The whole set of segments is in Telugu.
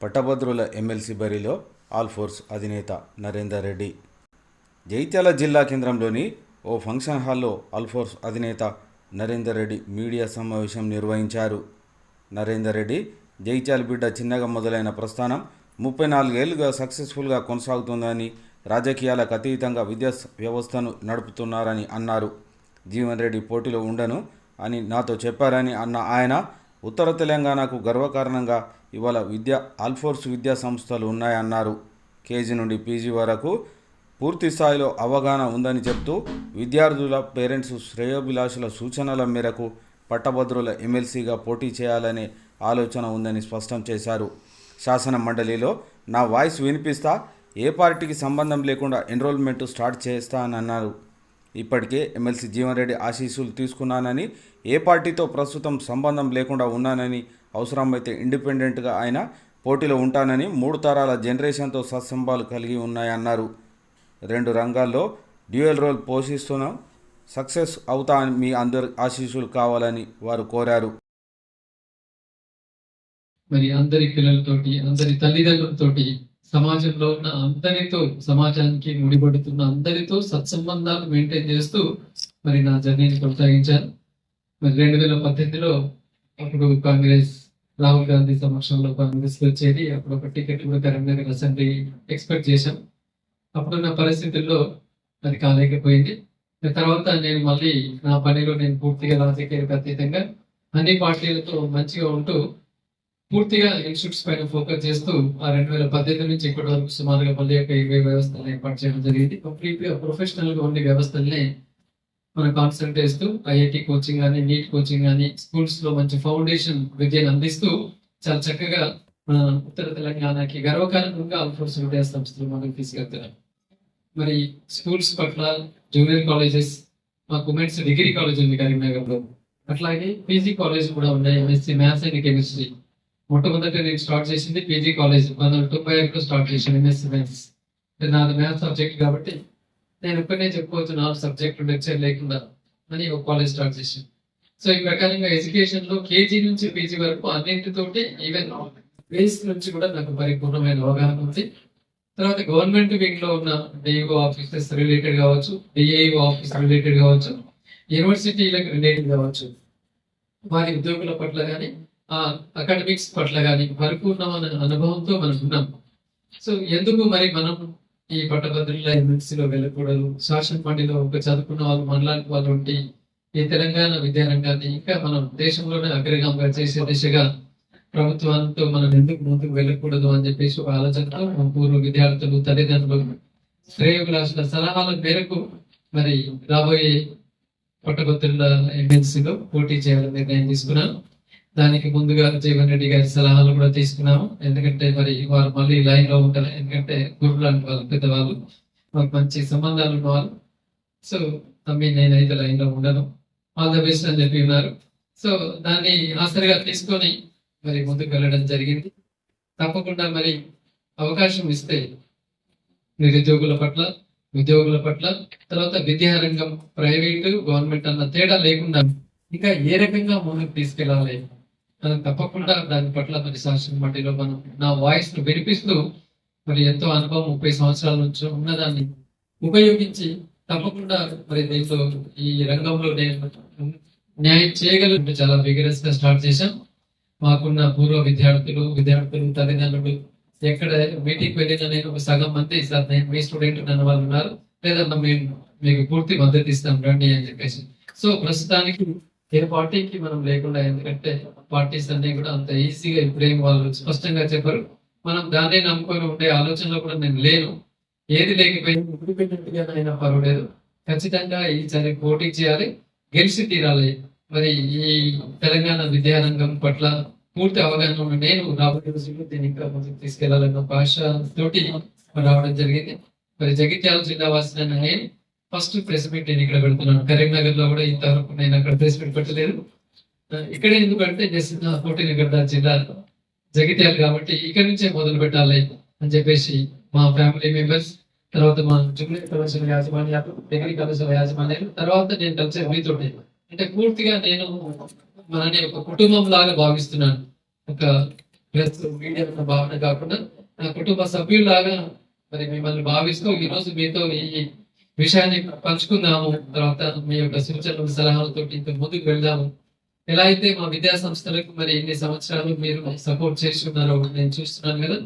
పట్టభద్రుల ఎమ్మెల్సీ బరిలో ఆల్ ఫోర్స్ అధినేత నరేందర్ రెడ్డి. జైత్యాల జిల్లా కేంద్రంలోని ఓ ఫంక్షన్ హాల్లో ఆల్ఫోర్స్ అధినేత నరేందర్ రెడ్డి మీడియా సమావేశం నిర్వహించారు. నరేందర్ రెడ్డి జైత్యాల బిడ్డ చిన్నగా మొదలైన ప్రస్థానం ముప్పై నాలుగేళ్ళుగా సక్సెస్ఫుల్గా కొనసాగుతుందని రాజకీయాలకు అతీతంగా విద్యా వ్యవస్థను నడుపుతున్నారని అన్నారు. జీవన్ రెడ్డి పోటీలో ఉండను అని నాతో చెప్పారని అన్న ఆయన ఉత్తర తెలంగాణకు గర్వకారణంగా ఇవాళ విద్యా ఆల్ఫోర్స్ విద్యా సంస్థలు ఉన్నాయన్నారు. కేజీ నుండి పీజీ వరకు పూర్తి స్థాయిలో అవగాహన ఉందని చెప్తూ విద్యార్థుల పేరెంట్స్ శ్రేయోభిలాషుల సూచనల మేరకు పట్టభద్రుల ఎమ్మెల్సీగా పోటీ చేయాలనే ఆలోచన ఉందని స్పష్టం చేశారు. శాసన మండలిలో నా వాయిస్ వినిపిస్తా ఏ పార్టీకి సంబంధం లేకుండా ఎన్రోల్మెంట్ స్టార్ట్ చేస్తానన్నారు. ఇప్పటికే ఎమ్మెల్సీ జీవన్ రెడ్డి ఆశీస్సులు తీసుకున్నానని ఏ పార్టీతో ప్రస్తుతం సంబంధం లేకుండా ఉన్నానని అవసరమైతే ఇండిపెండెంట్గా ఆయన పోటీలో ఉంటానని మూడు తరాల జనరేషన్తో సత్సంబాలు కలిగి ఉన్నాయన్నారు. రెండు రంగాల్లో డ్యూయల్ రోల్ పోషిస్తున్నాం. సక్సెస్ అవుతా అని మీ అందరి ఆశీస్సులు కావాలని వారు కోరారు. మరి అందరి పిల్లలతోటి అందరి తల్లిదండ్రులతోటి సమాజంలో ఉన్న అందరితో సమాజానికి ముడిపడుతున్న అందరితో సత్సంబంధాలు మెయింటైన్ చేస్తూ మరి నా జర్నీని కొనసాగించాను. మరి రెండు వేల పద్దెనిమిదిలో అప్పుడు కాంగ్రెస్ రాహుల్ గాంధీ సమక్షంలో కాంగ్రెస్ వచ్చేది అప్పుడు ఒక టికెట్ కూడా కరీంనగర్ అసెంబ్లీ ఎక్స్పెక్ట్ చేశాం. అప్పుడున్న పరిస్థితుల్లో అది కాలేకపోయింది. తర్వాత నేను మళ్ళీ నా పనిలో నేను పూర్తిగా రాజకీయాలకు అతీతంగా అన్ని పార్టీలతో మంచిగా ఉంటూ పూర్తిగా ఇన్స్టిట్యూట్స్ పైన ఫోకస్ చేస్తూ ఆ రెండు వేల పద్దెనిమిది నుంచి ఇప్పటి వరకు సుమారుగా మళ్ళీ ఒక ఇరవై వ్యవస్థలను ఏర్పాటు చేయడం జరిగింది. కంప్లీట్ ప్రొఫెషనల్గా ఉండే వ్యవస్థల్ని మనం కాన్సన్ట్రేట్ చేస్తూ ఐఐటి కోచింగ్ కానీ నీట్ కోచింగ్ కానీ స్కూల్స్లో మంచి ఫౌండేషన్ విద్యను అందిస్తూ చాలా చక్కగా మన ఉత్తర తెలంగాణకి గర్వకారణంగా అల్ఫోర్స్ విద్యా సంస్థలు మనం తీసుకెళ్తున్నాం మరి స్కూల్స్ పట్ల జూనియర్ కాలేజెస్ మాకు ఉమెన్స్ డిగ్రీ కాలేజ్ ఉంది కరీంనగర్లో. అట్లాగే పీజీ కాలేజ్ కూడా ఉన్నాయి ఎంఎస్సీ మ్యాథ్స్ అండ్ కెమిస్ట్రీ మొట్టమొదట నేను స్టార్ట్ చేసింది పీజీ కాలేజ్ పంతొమ్మిది తొంభై ఐదులో స్టార్ట్ చేశాను ఎంఎస్సీ మ్యాథ్స్ నాది మ్యాథ్స్ సబ్జెక్ట్ కాబట్టి నేను ఇప్పుడే చెప్పుకోవచ్చు నాలుగు సబ్జెక్ట్ లెక్చర్ లేకుండా అని ఒక కాలేజ్ స్టార్ట్ చేశాను సో ఈ ప్రకారంగా ఎడ్యుకేషన్లో కేజీ నుంచి పీజీ వరకు అన్నింటితోటి ఈవెన్ బేస్ నుంచి కూడా నాకు పరిపూర్ణమైన అవగాహన ఉంది. తర్వాత గవర్నమెంట్ వింగ్లో ఉన్న డిఓ ఆఫీసెస్ రిలేటెడ్ కావచ్చు డిఐఓ ఆఫీస్ రిలేటెడ్ కావచ్చు యూనివర్సిటీలకు రిలేటెడ్ కావచ్చు. వారి ఉద్యోగుల పట్ల కానీ ఆ అకాడమిక్స్ పట్ల కానీ పరిపూర్ణమైన అనుభవంతో మనం ఉన్నాం. సో ఎందుకు మరి మనం ఈ పట్టభద్రుల ఎమ్మెల్సీలో వెళ్ళకూడదు. శాసన మండలిలో ఒక చదువుకున్న వాళ్ళు మనలాంటి వాళ్ళు ఉంటే ఈ తెలంగాణ విద్యారంగాన్ని ఇంకా మనం దేశంలోనే అగ్రగామిగా చేసే దిశగా ప్రభుత్వంతో మనం ఎందుకు ముందుకు వెళ్ళకూడదు అని చెప్పేసి ఒక ఆలోచనతో మా పూర్వ విద్యార్థులు తల్లిదండ్రులు శ్రేయోభిలాషుల సలహాల మేరకు మరి రాబోయే పట్టభద్రుల ఎంఎన్సీలో పోటీ చేయాలని నిర్ణయం తీసుకున్నాను దానికి ముందుగా జీవన్ రెడ్డి గారి సలహాలు కూడా తీసుకున్నాము. ఎందుకంటే మరి వారు మళ్ళీ లైన్లో ఉంటారు. ఎందుకంటే గురువు లాంటి వాళ్ళు పెద్దవాళ్ళు మాకు మంచి సంబంధాలు ఉన్నవాళ్ళు. సో తమ్మి నేనైతే లైన్లో ఉండను. ఆల్ ద బెస్ట్ అని చెప్పి ఉన్నారు. సో దాన్ని ఆసరిగా తీసుకొని మరి ముందుకు వెళ్ళడం జరిగింది. తప్పకుండా మరి అవకాశం ఇస్తే నిరుద్యోగుల పట్ల ఉద్యోగుల పట్ల తర్వాత విద్యారంగం ప్రైవేటు గవర్నమెంట్ అన్న తేడా లేకుండా ఇంకా ఏ రకంగా ముందుకు తీసుకెళ్ళాలి? మనం తప్పకుండా దాని పట్ల మరి సంవత్సరం మట్టిలో మనం నా వాయిస్ను వినిపిస్తూ మరి ఎంతో అనుభవం ముప్పై సంవత్సరాల నుంచి ఉన్నదాన్ని ఉపయోగించి తప్పకుండా మరి దీంట్లో ఈ రంగంలో నేను న్యాయం చేయగలను. చాలా విగరస్గా స్టార్ట్ చేశాం. మాకున్న పూర్వ విద్యార్థులు విద్యార్థులు తల్లిదండ్రులు ఎక్కడ మీటింగ్ వెళ్ళినా నేను ఒక సగం మంది సార్ నేను మీ స్టూడెంట్ అన్న వాళ్ళు ఉన్నారు. లేదన్నా మేము మీకు పూర్తి మద్దతు ఇస్తాం రండి అని చెప్పేసి. సో ప్రస్తుతానికి ఏ పార్టీకి మనం లేకుండా ఎందుకంటే పార్టీస్ అన్ని కూడా అంత ఈజీగా ఇప్పుడేం వాళ్ళు స్పష్టంగా చెప్పరు. మనం దాన్నే నమ్ముకొని ఉండే ఆలోచనలో కూడా నేను లేను. ఏది లేకపోయింది ఇండిపెండెంట్గా అయినా పర్వాలేదు. ఖచ్చితంగా ఈసారి పోటీ చేయాలి గెలిచి తీరాలి. మరి ఈ తెలంగాణ విద్యారంగం పట్ల పూర్తి అవగాహన ఉన్న నేను రాబోయే రోజుల్లో దీన్ని ఇంకా ముందుకు తీసుకెళ్ళాలన్న భాష తోటి రావడం జరిగింది. మరి జగిత్యాల జిల్లా వాసిన నేను ఫస్ట్ ప్రెస్ మీట్ నేను ఇక్కడ పెడుతున్నాను. కరీంనగర్లో కూడా ఇంతవరకు నేను అక్కడ ప్రెస్ మీట్ పెట్టలేదు. ఇక్కడే ఎందుకంటే జస్ట్ నా నగర్ జిల్లా జగిత్యాలు కాబట్టి ఇక్కడ నుంచే మొదలు పెట్టాలి అని చెప్పేసి మా ఫ్యామిలీ మెంబర్స్ తర్వాత మా జూనియర్ కళాశాల యాజమాన్యాలు డిగ్రీ కళాశాల యాజమాన్యాలు తర్వాత నేను కలిసే మీతోటి అంటే పూర్తిగా నేను మనని ఒక కుటుంబం లాగా భావిస్తున్నాను. ఒక ప్లస్ మీడియా భావన కాకుండా నా కుటుంబ సభ్యులాగా మరి మిమ్మల్ని భావిస్తూ ఈ రోజు మీతో ఈ విషయాన్ని పంచుకుందాము. తర్వాత మీ యొక్క సూచనలు సలహాలతో ఇంత ముందుకు వెళ్దాము. ఎలా అయితే మా విద్యా సంస్థలకు మరి ఎన్ని సంవత్సరాలు మీరు సపోర్ట్ చేస్తున్నారో నేను చూస్తున్నాను కదా.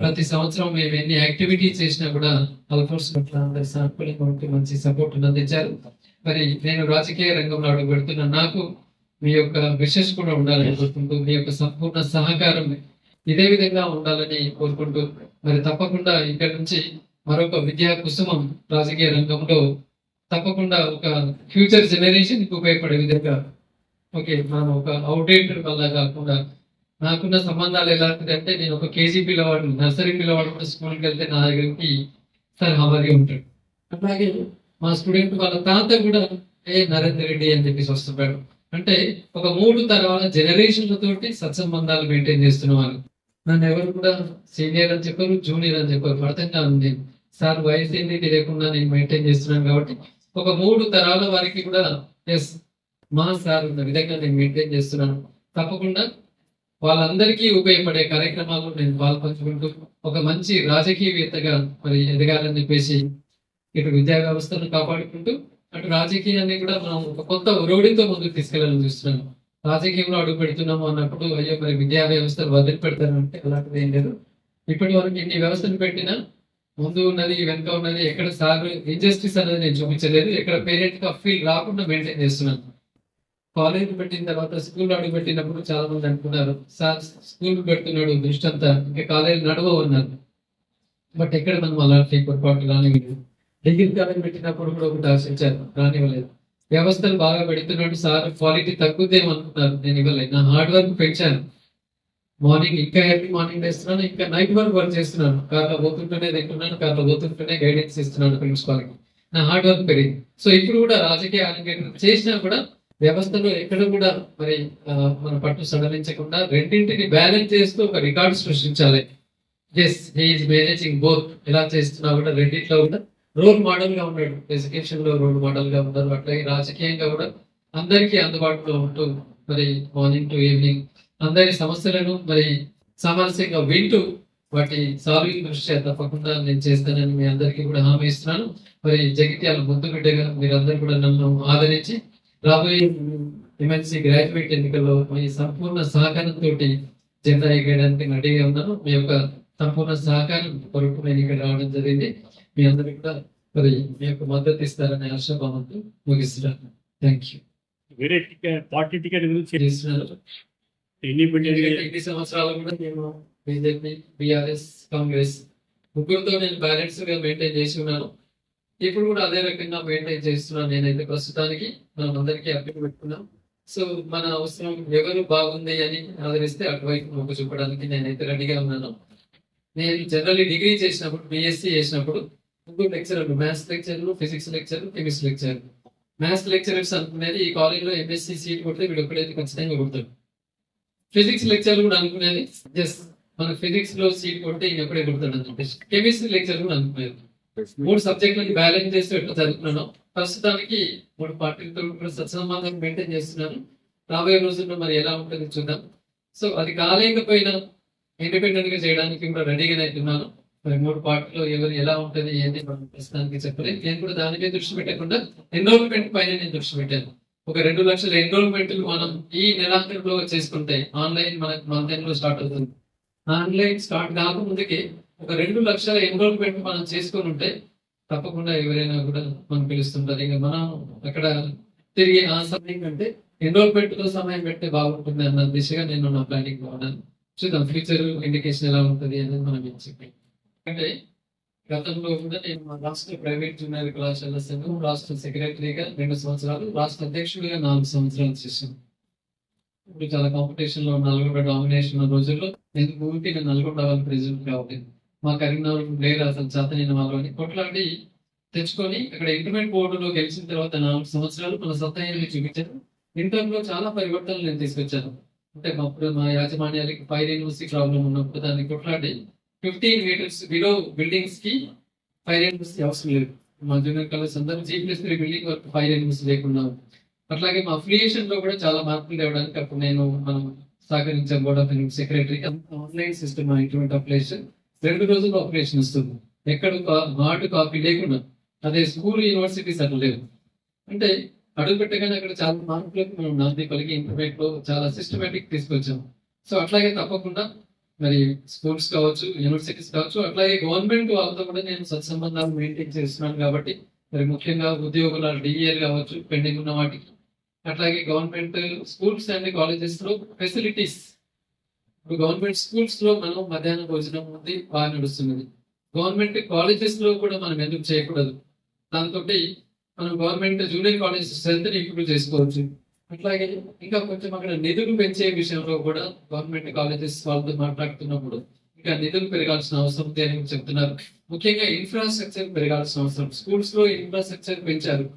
ప్రతి సంవత్సరం మేము ఎన్ని యాక్టివిటీ చేసినా కూడా అల్ఫోర్స్ పట్ల అందరి మంచి సపోర్ట్ అందించారు. మరి నేను రాజకీయ రంగంలో అడుగు పెడుతున్నా నాకు మీ యొక్క విషెస్ కూడా ఉండాలని కోరుకుంటూ మీ యొక్క సంపూర్ణ సహకారం ఇదే విధంగా ఉండాలని కోరుకుంటూ మరి తప్పకుండా ఇక్కడ నుంచి మరొక విద్యా కుసుమం రాజకీయ రంగంలో తప్పకుండా ఒక ఫ్యూచర్ జనరేషన్ ఉపయోగపడే విధంగా ఓకే మనం ఒక అవుట్డేటెడ్ వల్ల కాకుండా నాకున్న సంబంధాలు ఎలా అంటే నేను ఒక కేజీ పిల్లవాడు నర్సరీ పిల్లవాడు కూడా స్కూల్కి వెళ్తే నా దగ్గరికి సార్ హవారీ ఉంటాడు అలాగే మా స్టూడెంట్ వాళ్ళ తాత కూడా ఏ నరేందర్ రెడ్డి అని చెప్పేసి వస్తున్నాడు. అంటే ఒక మూడు తరాల జనరేషన్లతోటి సత్సంబంధాలు మెయింటైన్ చేస్తున్న వాళ్ళు. నన్ను ఎవరు కూడా సీనియర్ అని చెప్పారు జూనియర్ అని చెప్పారు అర్థంగా ఉంది. సార్ వయసు ఏంటి తెలియకుండా నేను మెయింటైన్ చేస్తున్నాను కాబట్టి ఒక మూడు తరాల వారికి కూడా ఎస్ మా సార్ ఉన్న విధంగా నేను మెయింటైన్ చేస్తున్నాను. తప్పకుండా వాళ్ళందరికీ ఉపయోగపడే కార్యక్రమాలు నేను పాల్పంచుకుంటూ ఒక మంచి రాజకీయవేత్తగా మరి ఎదగాలని చెప్పేసి ఇటు విద్యా వ్యవస్థను కాపాడుకుంటూ అటు రాజకీయాన్ని కూడా మనం ఒక కొత్త ఒరవడితో ముందుకు తీసుకెళ్ళాలని చూస్తున్నాను. రాజకీయంలో అడుగు పెడుతున్నాము అన్నప్పుడు అయ్యో మరి విద్యా వ్యవస్థలు వదిలి పెడతారు అంటే అలాంటిది ఏం లేదు. ఇప్పటి వరకు ఇన్ని వ్యవస్థలు పెట్టినా ముందు ఉన్నది వెనుక ఉన్నది ఎక్కడ సార్ ఇంజస్టిస్ అనేది నేను చూపించలేదు. ఎక్కడ పేరెంట్కి ఫీల్ రాకుండా మెయింటైన్ చేస్తున్నాను. కాలేజ్ పెట్టిన తర్వాత స్కూల్ అడుగు పెట్టినప్పుడు చాలా మంది అనుకున్నారు సార్ స్కూల్ పెడుతున్నాడు దృష్టి అంతా ఇంకా కాలేజ్ నడవ ఉన్నారు బట్ ఎక్కడ మనం అలాంటి పొరపాటు రానివ్వలేదు. డిగ్రీ కాలేజ్ పెట్టినప్పుడు కూడా ఒకటి ఆశించారు రానివ్వలేదు. వ్యవస్థలు బాగా పెడుతున్నాడు సార్ క్వాలిటీ తగ్గుద్దేమో నేను ఇవ్వలేదు. నా హార్డ్ వర్క్ పెంచాను. మార్నింగ్ ఇంకా ఎర్లీ మార్నింగ్ వేస్తున్నాను ఇంకా నైట్ వర్క్ వర్క్ చేస్తున్నాను. కార్లో పోతుంటేనే తింటున్నాను కార్లో పోతుంటేనే గైడెన్స్ ఇస్తున్నాను ప్రిన్సిపాల్కి నా హార్డ్ వర్క్ పెరిగింది. సో ఇప్పుడు కూడా రాజకీయ అలంకరణ చేసినా కూడా వ్యవస్థలో ఎక్కడ కూడా మరి మన పట్టు సడలించకుండా రెండింటిని బ్యాలెన్స్ చేస్తూ ఒక రికార్డు సృష్టించాలి. ఎస్ హీఈస్ మేనేజింగ్ బోత్ ఎలా చేస్తున్నా కూడా రెండింటిలో కూడా రోల్ మోడల్గా ఉన్నాడు. ఎడ్యుకేషన్లో రోల్ మోడల్గా ఉన్నారు. అట్లాగే రాజకీయంగా కూడా అందరికీ అందుబాటులో ఉంటూ మరి మార్నింగ్ టు ఈవినింగ్ అందరి సమస్యలను మరి సామరస్యంగా వింటూ వాటి సాల్వింగ్ దృష్ట్యా తప్పకుండా నేను చేస్తానని మీ అందరికీ కూడా హామీ ఇస్తున్నాను. మరి జగిత్యాల ముందు బిడ్డగా మీరందరూ కూడా నన్ను ఆదరించి రాబోయే ఎంఎన్సీ గ్రాడ్యుయేట్ ఎన్నికల్లో మీ సంపూర్ణ సహకారంతో జెండా ఎగయడానికి రెడీగా ఉన్నాను. మీ యొక్క సంపూర్ణ సహకారం కొరకు నేను ఇక్కడ రావడం జరిగింది. మీ అందరికి కూడా మరి మీ యొక్క మద్దతు ఇస్తారనే ఆశాభావంతో ముగిస్తున్నాను. థ్యాంక్ యూ వేరే టికెట్ పార్టీ టికెట్ గురించి చేస్తున్నారు. ఇండిపెండెంట్గా ఇన్ని సంవత్సరాలు కూడా నేను బీజేపీ బీఆర్ఎస్ కాంగ్రెస్ ముగ్గురుతో నేను బ్యాలెన్స్గా మెయింటైన్ చేసి ఉన్నాను. ఇప్పుడు కూడా అదే రకంగా మెయింటైన్ చేస్తున్నాను నేనైతే ప్రస్తుతానికి. మనం అందరికీ అప్పీల్ పెట్టుకున్నాం. సో మన అవసరం ఎవరు బాగుంది అని ఆదరిస్తే అటువైపు మొగ్గు చూపడానికి నేనైతే రెడీగా ఉన్నాను. నేను జనరల్లీ డిగ్రీ చేసినప్పుడు బిఎస్సి చేసినప్పుడు ముగ్గురు లెక్చరర్లు మ్యాథ్స్ లెక్చర్లు ఫిజిక్స్ లెక్చర్లు కెమిస్ట్రీ లెక్చర్ మ్యాథ్స్ లెక్చరర్స్ అనుకునేది ఈ కాలేజ్లో ఎంఎస్సి సీట్ కొడితే వీడు ఎప్పుడైతే ఖచ్చితంగా కొడతాడు. ఫిజిక్స్ లెక్చర్ కూడా అనుకునేది. జస్ట్ మన ఫిజిక్స్లో సీట్ కొట్టి ఎప్పుడే కొడతాడు అని చెప్పేసి. కెమిస్ట్రీ లెక్చర్ కూడా అనుకునేది. మూడు సబ్జెక్టులను బ్యాలెన్స్ చేస్తూ ఎట్లా చదువుకున్నాను ప్రస్తుతానికి మూడు పార్టీలతో కూడా సత్సంబంధం మెయింటైన్ చేస్తున్నాను. రాబోయే రోజుల్లో మరి ఎలా ఉంటుంది చూద్దాం. సో అది కాలేకపోయినా ఇండిపెండెంట్గా చేయడానికి కూడా రెడీగా అవుతున్నాను మరి మూడు పార్టీలో ఎవరు ఎలా ఉంటుంది ఏంటి మనం ప్రస్తుతానికి చెప్పలేదు. నేను కూడా దాని మీద దృష్టి పెట్టకుండా ఎన్రోల్మెంట్ పైన నేను దృష్టి పెట్టాను. ఒక రెండు లక్షల ఎన్రోల్మెంట్ మనం ఈ నెలాంతరంలో చేసుకుంటే ఆన్లైన్ మనకు మంత్ ఎండ్లో స్టార్ట్ అవుతుంది. ఆన్లైన్ స్టార్ట్ కాకముందుకే ఒక రెండు లక్షల ఎన్రోల్మెంట్ మనం చేసుకొని ఉంటే తప్పకుండా ఎవరైనా కూడా మనం పిలుస్తుంటారు. ఇంకా మనం అక్కడ తిరిగి ఆ సమయం కంటే ఎన్రోల్మెంట్లో సమయం పెడితే బాగుంటుంది అన్న దిశగా నేను నా ప్లానింగ్ బాగున్నాను చూద్దాం ఫ్యూచర్ ఇండికేషన్ ఎలా ఉంటుంది అనేది మనం చెప్పి అంటే గతంలో కూడా నేను మా రాష్ట్ర ప్రైవేట్ జూనియర్ కళాశాల సంఘం రాష్ట్ర సెక్రటరీగా రెండు సంవత్సరాలు రాష్ట్ర అధ్యక్షుడిగా నాలుగు సంవత్సరాలు చేశాను. ఇప్పుడు చాలా కాంపిటీషన్లో నల్గొండ డామినేషన్ రోజుల్లో నేను ఊరికి నేను నల్గొండ వాళ్ళు ప్రెసిడెంట్ కాబట్టి మా కరీంనగర్ లేరు అసలు చేతనైన వాళ్ళని కొట్లాడి తెచ్చుకొని అక్కడ ఇంటర్మీడియట్ బోర్డులో గెలిచిన తర్వాత నాలుగు సంవత్సరాలు మన సత్తా చూపించాను. ఇంటర్లో చాలా పరివర్తనలు నేను తీసుకొచ్చాను. అంటే అప్పుడు మా యాజమాన్యానికి ఫైర్ యూనివర్సిటీ ప్రాబ్లం ఉన్నప్పుడు దాన్ని కొట్లాడి ఫిఫ్టీన్ మీటర్స్ బిలో బిల్డింగ్స్కి ఫైర్ ఎనిమిస్ అవసరం లేదు. మా జూనియర్ కాలేజ్ అందరూ జీ ప్లస్ త్రీ బిల్డింగ్ వరకు ఫైర్ ఎనిమిస్ లేకుండా అట్లాగే మా అఫిలియేషన్లో కూడా చాలా మార్పులు తేవడానికి అప్పుడు నేను మనం సహకరించాం board of secretary online system ఇటువంటి అప్లికేషన్ రెండు రోజుల్లో ఆపరేషన్ ఇస్తుంది ఎక్కడ హార్డ్ కాపీ లేకుండా అదే స్కూల్ యూనివర్సిటీస్ అట్లా లేవు అంటే అడుగు పెట్టగానే అక్కడ చాలా మార్పులకు మనం నాంది కలిగి ఇంటర్మీడియట్లో చాలా సిస్టమేటిక్ తీసుకొచ్చాము. సో అట్లాగే తప్పకుండా మరి స్కూల్స్ కావచ్చు యూనివర్సిటీస్ కావచ్చు అట్లాగే గవర్నమెంట్ వాళ్ళతో కూడా నేను సత్సంబంధాలు మెయింటైన్ చేస్తున్నాను కాబట్టి మరి ముఖ్యంగా ఉద్యోగుల డిఏలు కావచ్చు పెండింగ్ ఉన్న వాటికి. అట్లాగే గవర్నమెంట్ స్కూల్స్ అండ్ కాలేజెస్లో ఫెసిలిటీస్ ఇప్పుడు గవర్నమెంట్ స్కూల్స్లో మనం మధ్యాహ్న భోజనం ఉంది బాగా నడుస్తున్నది. గవర్నమెంట్ కాలేజెస్లో కూడా మనం ఎందుకు చేయకూడదు? దాంతో మనం government junior colleges strength improve చేసుకోవచ్చు. అట్లాగే ఇంకా కొంచెం అక్కడ నిధులు పెంచే విషయంలో కూడా గవర్నమెంట్ కాలేజెస్ వాళ్ళతో మాట్లాడుతున్నప్పుడు ఇంకా నిధులు పెరగాల్సిన అవసరం ఉంది అని చెప్తున్నారు. ముఖ్యంగా ఇన్ఫ్రాస్ట్రక్చర్ పెరగాల్సిన అవసరం. స్కూల్స్లో ఇన్ఫ్రాస్ట్రక్చర్ పెంచారు.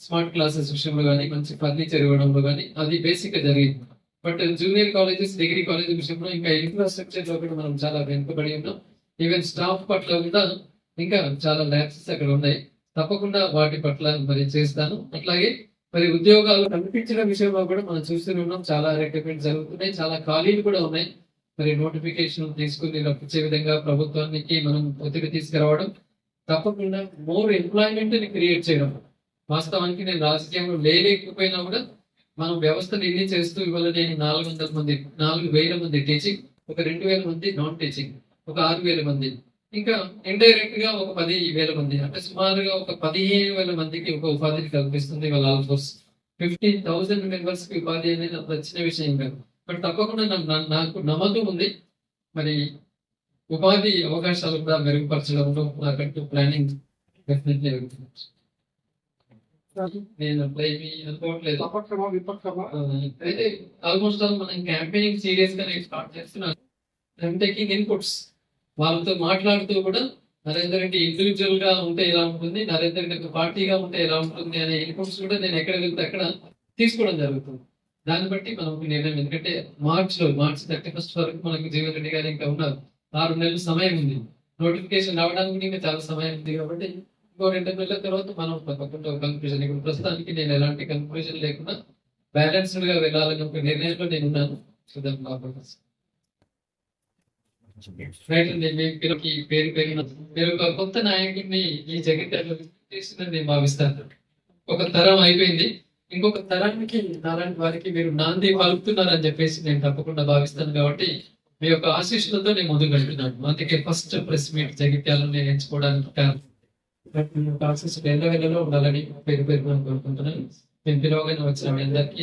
స్మార్ట్ క్లాసెస్ విషయంలో కానీ మంచి ఫర్నిచర్ ఇవ్వడంలో కానీ అది బేసిక్గా జరిగింది. But junior colleges degree college విషయంలో ఇంకా ఇన్ఫ్రాస్ట్రక్చర్లో కూడా మనం చాలా వెనుకబడి ఉన్నాం. ఈవెన్ స్టాఫ్ పట్ల కూడా ఇంకా చాలా ల్యాబ్సెస్ అక్కడ ఉన్నాయి. తప్పకుండా వాటి పట్ల మరి చేస్తాను. అట్లాగే మరి ఉద్యోగాలు కల్పించిన విషయంలో కూడా మనం చూస్తూనే ఉన్నాం. చాలా రిక్రూట్మెంట్ జరుగుతున్నాయి. చాలా ఖాళీలు కూడా ఉన్నాయి. మరి నోటిఫికేషన్ తీసుకుని రప్పించే విధంగా ప్రభుత్వానికి మనం ఒత్తిడి తీసుకురావడం తప్పకుండా మోర్ ఎంప్లాయ్మెంట్ని క్రియేట్ చేయడం. వాస్తవానికి నేను రాజకీయంలో లేలేకపోయినా కూడా మనం వ్యవస్థను ఎన్ని చేస్తూ ఇవాళ నేను నాలుగు వందల మంది నాలుగు వేల మంది టీచింగ్ ఒక రెండు వేల మంది నాన్ టీచింగ్ ఒక ఆరు వేల మంది ఇంకా ఇండైరెక్ట్గా ఒక పది వేల మంది అంటే సుమారుగా ఒక పదిహేను వేల మందికి ఒక ఉపాధిని కల్పిస్తుంది వాళ్ళ ఆల్ ఫోర్స్ ఫిఫ్టీన్ థౌసండ్ మెంబర్స్కి ఉపాధి అనేది అంత చిన్న విషయం కాదు. బట్ తప్పకుండా నాకు నమ్మకం ఉంది. మరి ఉపాధి అవకాశాలు కూడా మెరుగుపరచడంలో నాకంటూ ప్లానింగ్ డెఫినెట్లీ నేను అనుకోవట్లేదు. అయితే ఆల్మోస్ట్ ఆల్ మనం క్యాంపెయినింగ్ సీరియస్గా నేను స్టార్ట్ చేస్తున్నాను ఐఎమ్ టేకింగ్ ఇన్పుట్స్ వాళ్ళతో మాట్లాడుతూ కూడా నరేందర్ రెడ్డి ఇండివిజువల్గా ఉంటే ఎలా ఉంటుంది నరేందర్ రెడ్డి పార్టీగా ఉంటే ఎలా ఉంటుంది అనే ఇన్పుట్స్ కూడా నేను ఎక్కడ వెళ్తే అక్కడ తీసుకోవడం జరుగుతుంది. దాన్ని బట్టి మనం నిర్ణయం ఎందుకంటే మార్చ్లో మార్చ్ థర్టీ ఫస్ట్ వరకు మనకి జీవన్ రెడ్డి గారు ఇంకా ఉన్నారు. ఆరు నెలలు సమయం ఉంది. నోటిఫికేషన్ రావడానికి ఇంకా చాలా సమయం ఉంది కాబట్టి ఇంకో రెండు నెలల తర్వాత మనం తప్పకుండా కన్ఫ్యూజన్ ఇప్పుడు ప్రస్తుతానికి నేను ఎలాంటి కన్ఫ్యూజన్ లేకుండా బ్యాలెన్స్డ్గా వెళ్ళాలని ఒక నిర్ణయంలో నేను ఉన్నాను. చూద్దాం మీ పిల్లకి పేరు పెరిగిన మీరు ఒక కొత్త నాయకుడిని ఈ జగన్ చేస్తుందని నేను భావిస్తాను. ఒక తరం అయిపోయింది. ఇంకొక తరానికి నారాయణ వారికి మీరు నాంది పలుకుతున్నారని చెప్పేసి నేను తప్పకుండా భావిస్తాను కాబట్టి మీ యొక్క ఆశీస్సులతో నేను ముందుకు వెళ్తున్నాను. అందుకే ఫస్ట్ ప్రెస్ మీట్ జగిత్యాలను నేను ఎంచుకోవడానికి కారణం. ఆశీస్సులు ఎల్ల వేళలో ఉండాలని పేరు పేరు కోరుకుంటున్నాను. నేను పిలవగానే వచ్చిన మీ అందరికీ